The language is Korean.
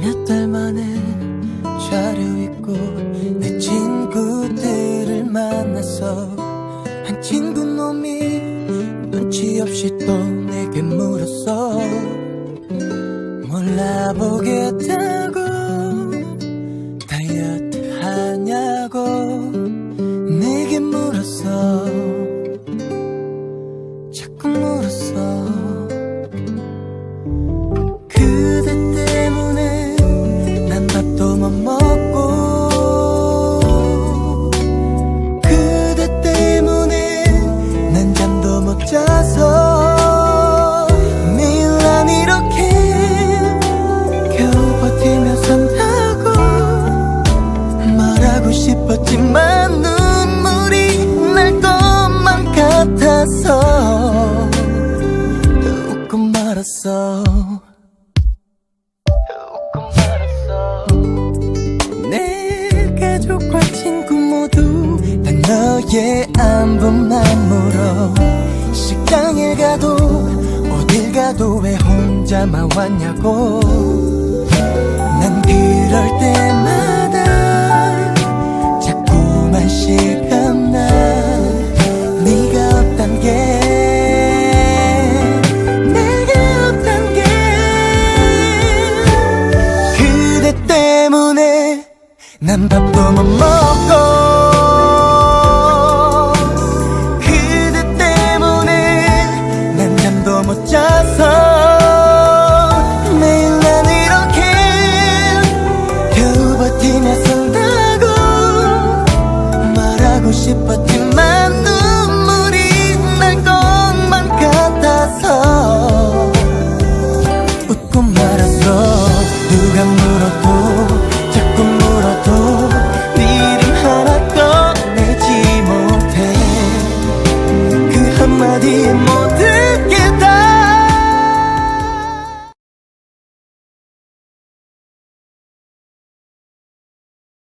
몇 달 만에 차려입고 내 친구들을 만나서 한 친구 놈이 눈치 없이 또 내게 물었어. 몰라보겠다 말았어. 내 가족과 친구 모두 다 너의 안부만 물어. 식당에 가도 어딜 가도 왜 혼자만 왔냐고. 난 그럴 때 난 밥도 못 먹고 모든